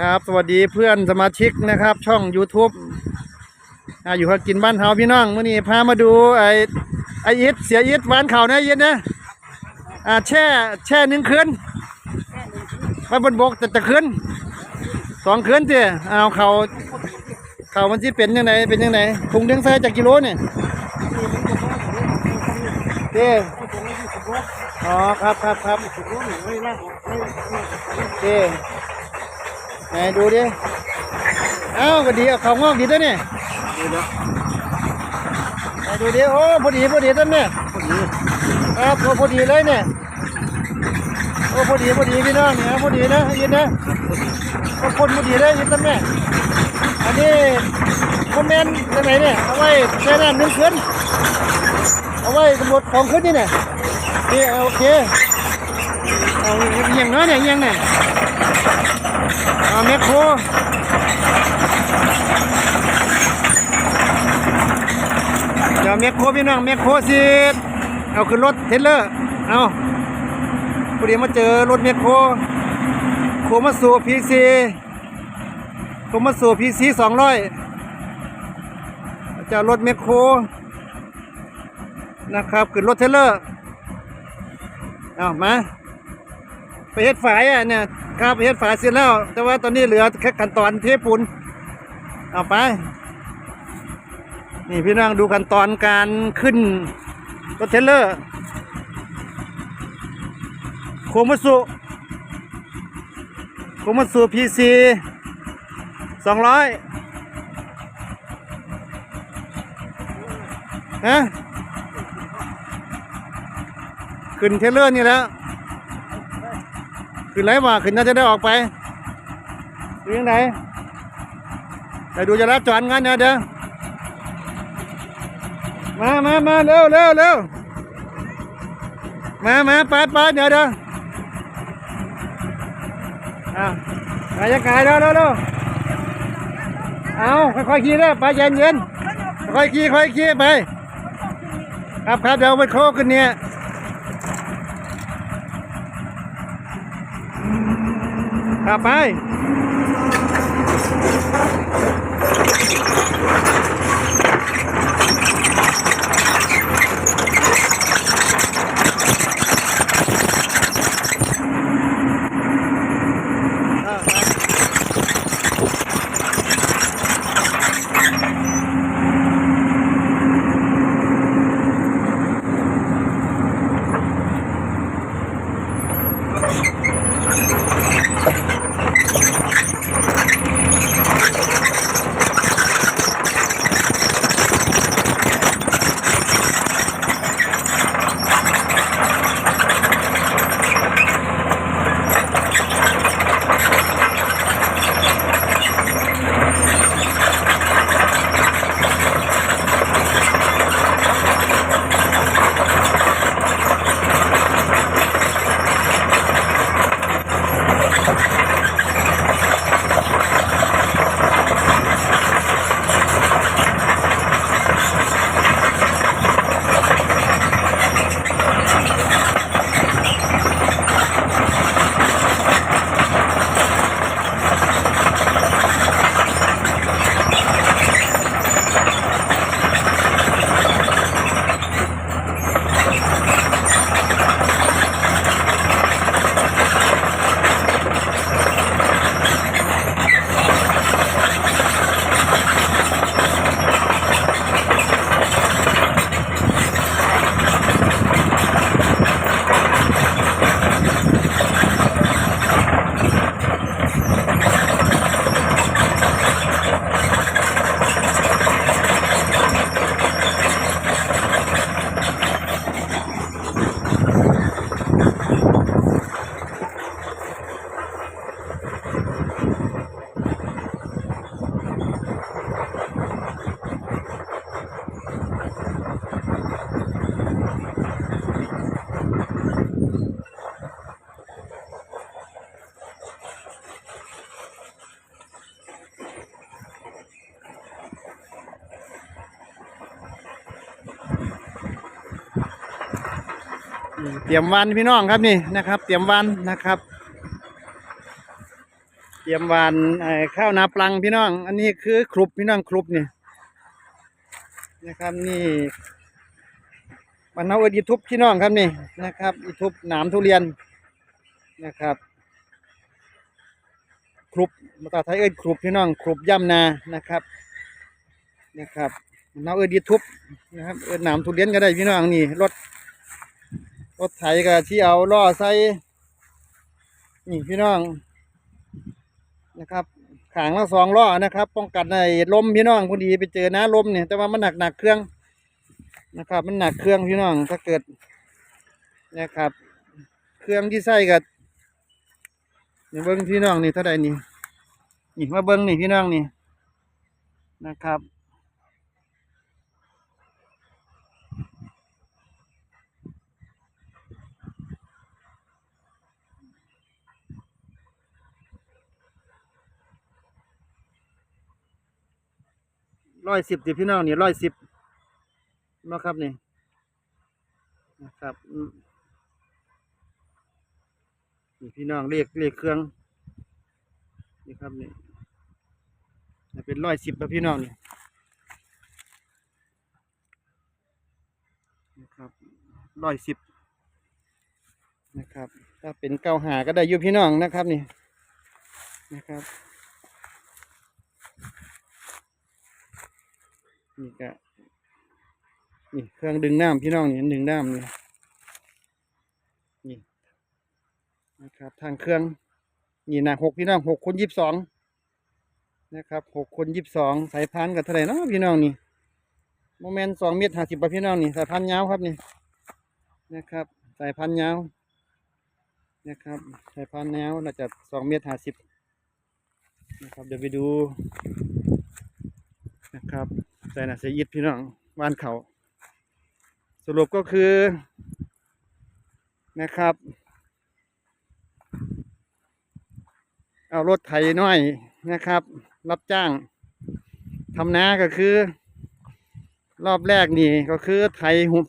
ครับ สวัสดีเพื่อนสมาชิกนะครับ ช่อง YouTube อ่าอยู่กับกินบ้านเฮาพี่น้องมื่อนี้พามาดูไอ้ไอ้อิดเสียอิดหวานเข่านะอิดนะอ่าแช่แช่หนึ่งคืนไว้บนบกแต่จะคืนสองคืนเจ้เอาเข่าเข่ามันที่เป็นยังไงเป็นยังไงถุงเลี้ยงไส้จากกิโลเนี่ยเจ้อ๋อครับครับครับเจ้ ไหนดูดิ เอ้าก็ดีเอาเขางอกดีด้วยเนี่ยไหนดูดิ โอ้พอดีพอดีต้นเนี่ยครับโอ้พอดีเลยเนี่ยโอ้พอดีพอดีพี่น้องเนี่ยพอดีนะยินนะก็คนพอดีเลยยินต้นแม่อันนี้คอมเมนต์ยังไงเนี่ยเอาไว้แช่น้ำนึ่งคืนเอาไว้สำรวจของขึ้นนี่เนี่ยนี่เอาโอเคเอาอย่างน้อยเนี่ยอย่างเนี่ย เอาแมคโครเดี๋ยวแมคโครพี่น้องแมคโครสิเอาขึ้นรถเทรลเลอร์เอาพอดีมาเจอรถแมคโครโคมาสูพีซีโคมาสูพีซีสองร้อยจะเอารถแมคโครนะครับขึ้นรถเทรลเลอร์เอามาไปเฮ็ดฝายอะเนี่ย ครับเฮ็ดฝาเสร็จแล้ว แต่ว่าตอนนี้เหลือแค่ขั้นตอนเทปูนเอาไป นี่พี่น้องดูขั้นตอนการขึ้นรถเทเลอร์โคมัสุโคมัสุพีซีสองร้อยฮะขึ้นเทเลอร์นี่แล้ว ขึ้นไรมาขึ้นน่าจะได้ออกไปดูยังไงไปดูจะรับจอนงั้นเดี๋ยวเดี๋ยวมามามาเร็วเร็วเร็วมามาไปไปเดี๋ยวเดี๋ยวอะไปยังไงเร็วเร็วเร็วเอาค่อยๆขี่เด้อไปเย็นเย็นค่อยขี่ค่อยขี่ไป ครับครับเดี๋ยวไปโคกขึ้นเนี่ย ขั เตรียมวันพี่น้องครับนี่นะครับ เตรียมวันนะครับ เตรียมวานข้าวนาปลังพี่น้อง อันนี้คือครุบพี่น้องครุบนี่นะครับนี่มันเอาเออดีทุบพี่น้องครับนี่นะครับอีทุบหนามทุเรียนนะครับครุบภาษาไทยเอิดครุบพี่น้องครุบย่ำนานะครับนะครับมันเอาเอิดอีทุบนะครับเอิดหนามทุเรียนก็ได้พี่น้องนี่รถ รถไถก็ที่เอาล่อใส่นี่พี่น้องนะครับขางละสองล้อนะครับ ป้องกันในลมพี่น้องพอดีไปเจอน้าลมเนี่ยแต่ว่ามันหนักหนักเครื่องนะครับ มันหนักเครื่องพี่น้องถ้าเกิดนะครับ เครื่องที่ใส่กับเนี่ยเบิ้งพี่น้องนี่เท่าใดนี่นี่มาเบิ้งนี่พี่น้องนี่นะครับ ร้อยสิบสิพี่น้องนี่ร้อยสิบนะครับนี่นะครับนี่พี่น้องเรียกเรียกเครื่องนี่ครับนี่นเป็นร้อยสิบแล้วพี่น้องนี่นะครับร้อยสิบนะครับ ถ้าเป็นเก้าหาก็ได้อยู่พี่น้องนะครับนี่นะครับ นี่ก็นี่เครื่องดึงน้ำพี่น้องนี่ดึงน้ำนี่นี่นะครับทางเครื่องนี่นะหกพี่น้องหกคนยี่สิบสองนะครับหกคนยี่สิบสองสายพันกับเท่าไหร่เนาะพี่น้องนี่โมเมนต์สองเมตรห้าสิบพี่น้องนี่สายพันยาวครับนี่นะครับ สายพันยาวนะครับสายพันยาวน่าจะสองเมตรห้าสิบนะครับเดี๋ยวไปดูนะครับ ใส่น่ะเสียยิดพี่น้องบ้านเขาสรุปก็คือนะครับ เอารถไถน้อยนะครับ รับจ้างทำนาก็คือ รอบแรกนี่ก็คือไถหุบ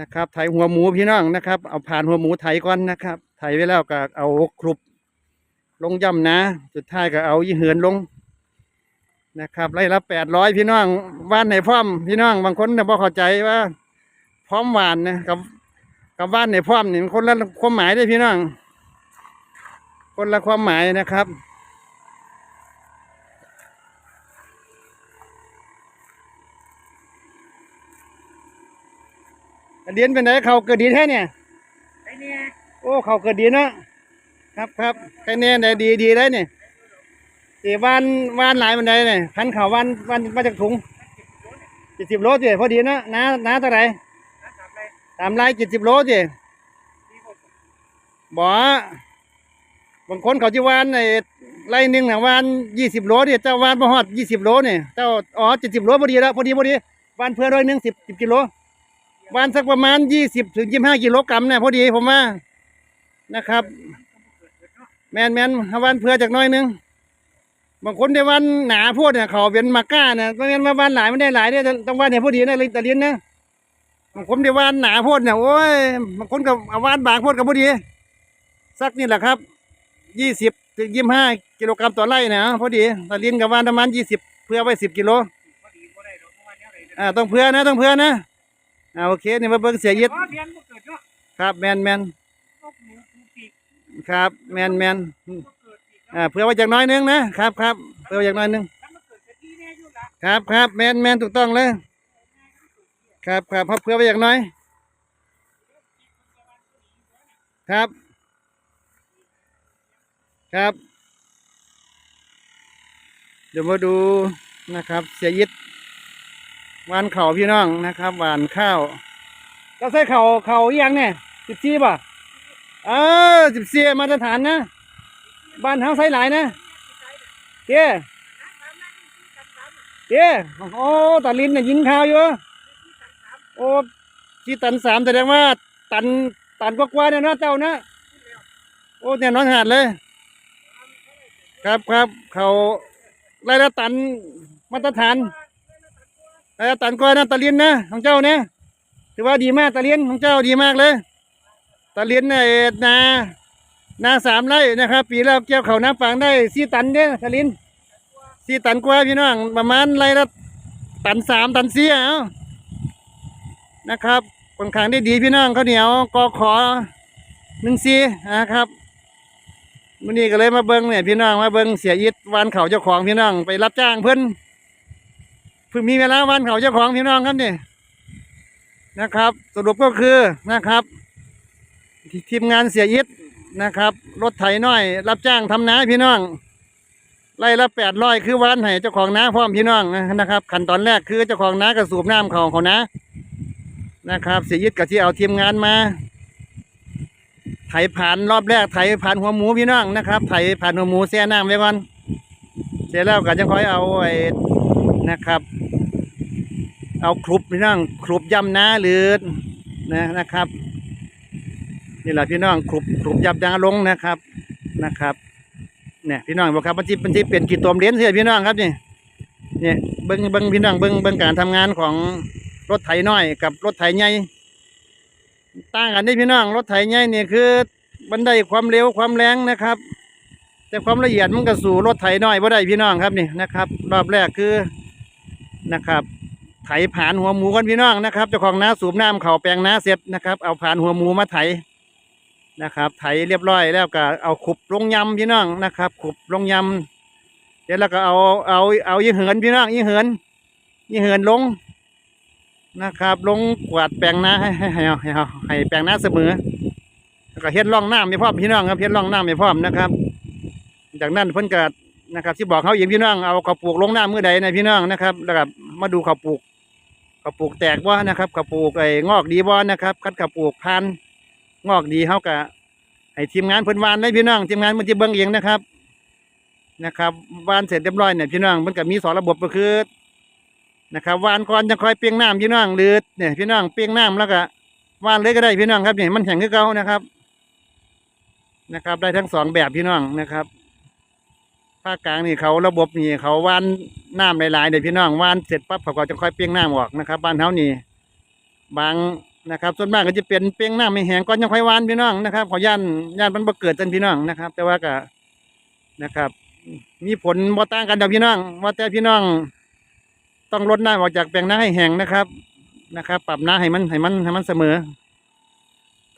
นะครับ ไถหัวหมูพี่น้องนะครับ เอาผ่านหัวหมูไถก่อนนะครับ ไถไว้แล้วก็เอาครุบลงย่ำนะ สุดท้ายก็เอายี่เหินลง นะครับไร่ละแปดร้อยพี่น้องว่านในพร้อม พี่น้องบางคนเนี่ยพอเข้าใจว่า พร้อมหวานนะกับกับว่านในพร้อมนี่มันคนละความหมายเด้วยพี่น้อง คนละความหมายนะครับกระเดียนเป็นไหนเขาเกิดดีแท้เนี่ยไอ้เนี่ยโอ้เขาเกิดดีเนาะครับครับใครแน่ไหนดีดีได้เนี่ย ตีวานวานหลายมันไดเนี่ยพันเขาวานวานมาจากถุงเจ็ดสิบโลจีพอดีนะน้าน้าเท่าไหร่นักขับอะไรตามไล่เจ็ดสิบโลจีบ่บางคนเขาจะวานไอ้ไล่หนึ่งนะวานยี่สิบโลเนี่ยเจ้าวานมาฮอดยี่สิบโลเนี่ยเจ้าอ๋อเจ็ดสิบโลพอดีแล้วพอดีพอดีวานเพื่อร้อยหนึ่งสิบสิบกิโลวานสักประมาณยี่สิบถึงยี่สิบห้ากิโลกรัมเนี่ยพอดีผมว่านะครับ แมนแมนวานเพื่อจากน้อยนึง บางคนได้วานหนาพวดเนี่ยเขาเป็นมาก้าเนี่ยไม่แม่นว่าวานหลายไม่ได้หลายเนี่ยต้องวานเนี่ยพอดีนะเลยตะเลียนนะบางคนได้วานหนาพวดเนี่ยโอ้ยบางคนก็เอาวานบางพวดกับพอดีสักนี่แหละครับยี่สิบถึงยี่ห้ากิโลกรัมต่อไร่นะพอดีตะเลียนกับวานประมาณยี่สิบเพื่อไว้สิบกิโลอ่าต้องเพื่อนะต้องเพื่อนะอ่าโอเคเนี่มาเบิ่งเสียยิดครับแมนแมนครับแมนแมน อ่าเพื่อไว้จากน้อยหนึงนะครับครับเพื่อไว้จากน้อยหนึงถ้ามันเกิดกะทิแน่อยู่ละครับครับแมนแมนถูกต้องเลยครับครับเพื่อไว้อย่างน้อย ครับ ครับ เดี๋ยวมาดูนะครับ เสียยิดหวานเข่าพี่น้องนะครับหวานข้าวก็ใส่เข่าเข่าอีหยังเนี่ยสิบสี่ป่ะเออสิบสี่มาตรฐานนะ บ้านเฮาใส่หลายนะเจ้เจ้โอ้ตาลินเนี่ยยิงข้าวอยู่โอ้ที่ตันสามแสดงว่า ตันตันกว่าๆเนี่ยนาะเจ้านะโอ้เนี่ยนอนหาดเลย ครับครับเขาไล่ละตันมาตรฐานไล่ละตันกว่านะตะเลีนนะของเจ้าเนี่ยถือว่าดีมากตะเลีนของเจ้าดีมากเลยตะเลีนเนี่ยนา นาสามไร่นะครับ ปีแล้วเกี่ยวเขาน้ำฟางได้สี่ตันเด้อคารินสี่ตันกว่าพี่น้องประมาณไร่ละตันสามตันสี่เอานะครับค่อนข้างได้ดีพี่น้องข้าวเหนียวกอขอหนึ่งสี่นะครับวันนี้ก็เลยมาเบิ้งเนี่ยพี่น้องมาเบิ้งเสียอิดวานเขาเจ้าของพี่น้องไปรับจ้างเพิ่อนเพิ่งมีเวลาวานเขาเจ้าของพี่น้องครับเนี่ยนะครับ สรุปก็คือนะครับ ทีมงานเสียอิด นะครับ รถไถน้อย รับจ้างทำนาพี่น้องไล่ละแปดร้อยคือวานให้เจ้าของนาพร้อมพี่น้องนะครับ ขั้นตอนแรกคือเจ้าของนากระสูบน้ำเขาเขานะนะครับเสียอิดกับที่เอาทีมงานมา ไถผ่านรอบแรกไถผ่านหัวหมูพี่น้องนะครับไถผ่านหัวหมูแช่น้ำไว้ก่อนเสร็จแล้วก็จะค่อยเอาไอ้นะครับ เอาครุบพี่น้องครุบย่ำนาหรือนะนะครับ นี่แหละพี่น้องครุบครุบยับยางลงนะครับนะครับเนี่ยพี่น้องบอกครับมันที่มันที่เป็นกีดตวเลนเสียพี่น้องครับนี่เนี่ยเบิ้งเบิ้งพี่น้องเบิ้งเบิ้งการทำงานของรถไถน้อยกับรถไถใหญ่ต่างกันนี่พี่น้องรถไถใหญ่เนี่ยคือมันไดความเร็วความแรงนะครับ แต่ความละเอียดมันก็สู่รถไถน้อยบ่ได้พี่น้องครับนี่นะครับ รอบแรกคือนะครับ ไถผ่านหัวหมูกันพี่น้องนะครับเจ้าของน้าสูบน้ำเข่าแปลงน้าเสร็จนะครับ เอาผ่านหัวหมูมาไถ นะครับไถเรียบร้อยแล้วก็เอาขุบลงยำพี่น้องนะครับขุบลงยำเสร็จแล้วก็เอาเอาเอายี่เหินพี่น้องยี่เหินยี่เหินลงนะครับ ลงกวาดแปลงนาให้ให้ให้ให้ให้ให้แปลงน้าเสมอแล้วก็เฮ็ดร่องน้ำไม่พร้อมพี่น้องครับเฮ็ดร่องน้ำไม่พร้อมนะครับ จากนั้นเพิ่นก็นะครับ ที่บอกเขาเองพี่น้องเอาเขาวปลูกลงน้ำมือใดในพี่น้องนะครับ แล้วก็มาดูเขาวปลูกข้าวปลูกแตกบ่นะครับข้าวปลูกไอ้งอกดีบ่นะครับคัดข้าวปลูกพันธุ์ งอกดีเฮากะให้ทีมงานเพิ่นวานได้พี่น้องทีมงานมันจะเบิ่งเองนะครับ นะครับวานเสร็จเรียบร้อยเนี่ยพี่น้องมันก็มีสองระบบก็คือนะครับวานก่อนจะคอยเปียงน้ำพี่น้องหรือเนี่ยพี่น้องเปียงน้ำแล้วก็วานเลยก็ได้พี่น้องครับเนี่ยมันแข็งคือเก่านะครับ นะครับ ได้ทั้งสองแบบพี่น้องนะครับภาคกลางนี่เขาระบบนี่เขาวานน้ำหลายๆเดี๋ยพี่น้องวานเสร็จปั๊บเขาก็จะค่อยเปียงน้ำออกนะครับบ้านเฮานี่บาง นะครับ ส่วนมากก็จะเป็นเปียงน้ำไม่แห้งก่อนจะค่อยวานพี่น้องนะครับ ขอย่านย่านมันบ่เกิดจันพี่น้องนะครับ แต่ว่าก็นะครับ มีผลบ่ต่างกันเดี๋ยวพี่น้องว่าแต่พี่น้องต้องลดน้ำออกจากแปลงนาให้แห้งนะครับนะครับ ปรับน้ำให้มันให้มันให้มันเสมอ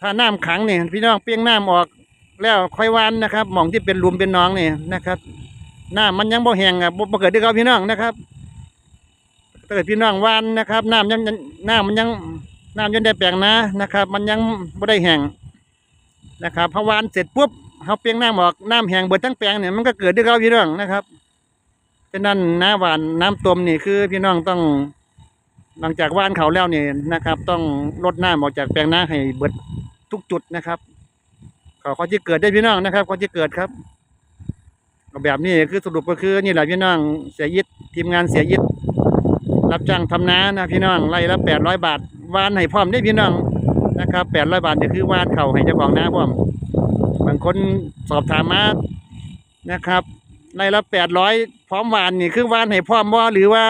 ถ้าน้ำขังเนี่ยพี่น้องเปียงน้ำออกแล้วค่อยวานนะครับหมองที่เป็นหลุมเป็นหน้องนี่นะครับน้ำมันยังบ่แห้งอะบ่บ่เกิดด้วยกับพี่น้องนะครับถ้าเกิดพี่น้องวานนะครับน้ำยังยังน้ำมันยัง น้ำยังได้แปลงนะนะครับ มันยังบ่ได้แห้งนะครับพอวานเสร็จปุ๊บเขาเปียงน้ำออกน้ำแห้งเบิดทั้งแปลงเนี่ยมันก็เกิดด้วยกับพี่น้องนะครับฉะนั้นน้ำหวานน้ำต้มนี่คือพี่น้องต้อง หลังจากว่านเขาแล้วเนี่ยนะครับ ต้องลดน้ำออกจากแปลงน้าให้เบิดทุกจุดนะครับเขาเขาจะเกิดได้พี่น้องนะครับเขาจะเกิดครับแบบนี้คือสรุปก็คือนี่แหละพี่น้องเสียยิดทีมงานเสียยิดรับจ้างทำนานะพี่น้องไร่ละแปดร้อยบาท วานให้พร้อมได้พี่น้องนะครับแปดร้อยบาทเนี่คือวานเข่าให้เจ้าของนาพร้อมบางคนสอบถามมานะครับไร่ละแปดร้อยพร้อมวานนี่คือวานให้พร้อมบ่หรือว่า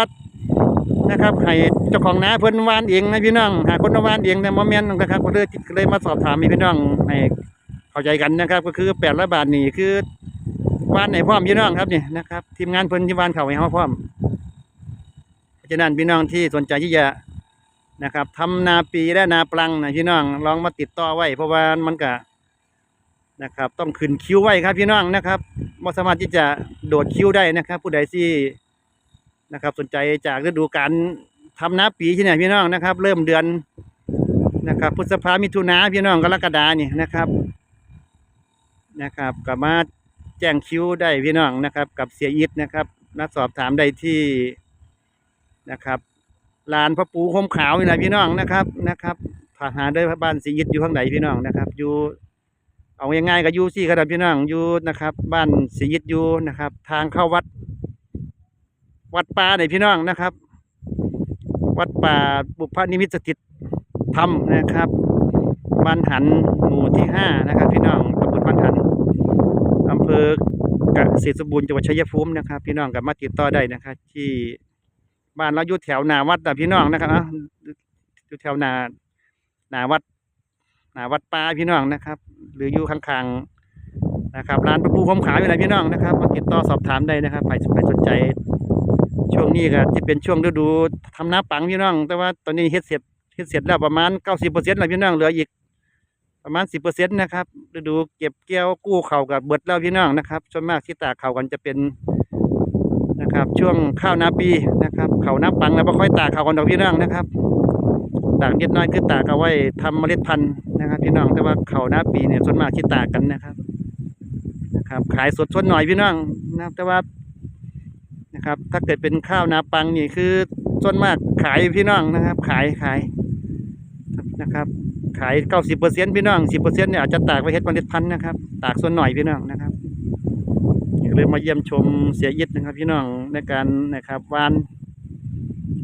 นะครับให้เจ้าของนาเพิ่นวานเองนะพี่น้องหาคนมาวานเองแต่โมเมนต์นะครับก็เลยก็เลยมาสอบถามให้พี่น้องให้เข้าใจกันนะครับ ก็คือแปดร้อยบาทนี่คือวานไหนพร้อมพี่น้องครับนี่นะครับทีมงานเพิ่นที่วานเขาให้เขาพร้อมเพราะฉะนั้นพี่น้องที่สนใจที่จะ นะครับทำนาปีและนาปลังนะพี่น้องลองมาติดต่อไว้ เพราะว่ามันก็นะครับ ต้องขึ้นคิ้วไว้ครับพี่น้องนะครับไม่สามารถที่จะโดดคิ้วได้นะครับ ผู้ใดที่นะครับ สนใจจากฤดูการทำนาปีที่เนี่ยพี่น้องนะครับ เริ่มเดือนนะครับพฤษภามิถุนาพี่น้องกรกฎาเนี่ยนะครับนะครับก็มาแจ้งคิ้วได้พี่น้องนะครับ กับเสียอิดนะครับนัดสอบถามได้ที่นะครับ ลานพระปูห่มขาวนี่แหละพี่น้องนะครับนะครับถ้าหาได้บ้านสียิดอยู่ข้างไหนพี่น้องนะครับ อยู่เอาง่ายๆก็อยู่ซี่กระดับพี่น้องอยู่นะครับ บ้านสียิดอยู่นะครับ ทางเข้าวัด วัดป่าไหนพี่น้องนะครับ วัดป่าบุพนิมิตสถิตธรรมนะครับบ้านหันหมู่ที่ห้านะครับ พี่น้องตำบลบ้านหันอำเภอกเกษตรสมบูรณ์จังหวัดชัยภูมินะครับ พี่น้องกับมาติดต่อได้นะครับ ที่ บ้านเราอยู่แถวนาวัดนะพี่น้องนะครับอะยู่แถวนานาวัดนาวัดป่าพี่น้องนะครับ หรืออยู่ข้างๆนะครับร้านประปูผมขายอยู่ไหนพี่น้องนะครับมาติดต่อสอบถามได้นะครับใครสนใจช่วงนี้ก็จะเป็นช่วงฤดูทำน้าปังพี่น้อง แต่ว่าตอนนี้เฮ็ดเสร็จเฮ็ดเสร็จแล้วประมาณเก้าสิบเปอร์เซ็นต์แล้วพี่น้องเหลืออีกประมาณสิบเปอร์เซ็นต์นะครับฤดูเก็บเกี่ยวกู้เข่ากับเบิดแล้วพี่น้องนะครับส่วนมากที่ตากเข่ากันจะเป็น นะครับ ช่วงข้าวนาปีนะครับ เขาวนาปังแล้วไม่ค่อยตากเขาวกันดอกพี่น้องนะครับตากนิดน้อยคือตากเอาไว้ทำเมล็ดพันธุ์นะครับ พี่น้องแต่ว่าเขานาปีเนี่ยส่วนมากที่ตากกันนะครับนะครับ ขายสดชนหน่อยพี่น้องนะครับแต่ว่านะครับ ถ้าเกิดเป็นข้าวนาปังนี่คือส่วนมากขายพี่น้องนะครับ ขายขายนะครับขายเก้าสิบเปอร์เซ็นพี่น้องสิบเปอร์เซ็นเนี่ยอาจจะตากไว้เฮ็ดเมล็ดพันธุ์นะครับ ตากส่วนหน่อยพี่น้องนะครับ เลยมาเยี่ยมชมเสียยิดนะครับ พี่น้องในการนะครับหวาน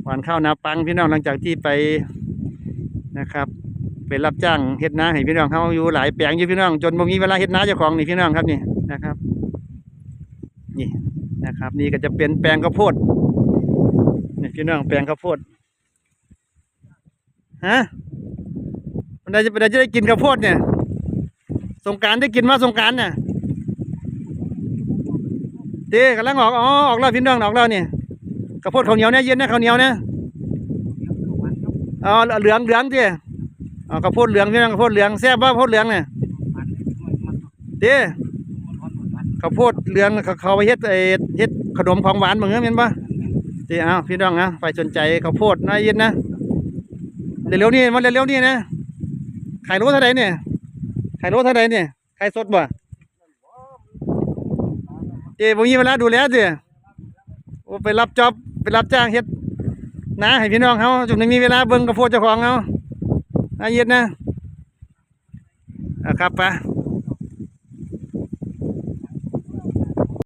หวานข้าวนาปังพี่น้องหลังจากที่ไปนะครับไปรับจ้างเฮ็ดนาให้พี่น้องเขาอยู่หลายแปลงอยู่พี่น้อง จนบ่มีเวลาเฮ็ดนาเจ้าของนี่พี่น้องครับนี่นะครับ นี่นะครับ นี่ก็จะเป็นแปลงข้าวโพดนี่พี่น้องแปลงข้าวโพดฮะมันได้จะมันได้จะได้กินข้าวโพดเนี่ยสงการได้กินมาสงการเนี่ย เต้กำลังออกอ๋อออกแล้วพี่น้องออกแล้วเนี่ยข้าวโพดข้าวเหนียวเนี่ยเย็นนะข้าวเหนียวเนี่ยอ๋อเหลืองเหลืองเต้อ๋อข้าวโพดเหลืองพี่น้องข้าวโพดเหลืองแซ่บป่ะข้าวโพดเหลืองเนี่ยเต้ข้าวโพดเหลืองเขาเขาไปเฮ็ดไอ้เฮ็ดขนมของหวานเหมือนกันเห็นป่ะเต้เอาพี่น้องนะไปสนใจข้าวโพดน่าเย็นนะเร็วๆนี่มันเร็วๆนี่นะขายโลเท่าไหร่เนี่ยขายโลเท่าไหร่เนี่ยขายสดบ่ เจ๊บ่มีเวลาดูแลเจ๊โอ้ไปรับจ็อบไปรับจ้างเฮ็ดนะให้พี่น้องเขาจุดนี้มีเวลาเบิ่งกระโฟเจ้าของเขาอาเย็ดนะอะครับไปะ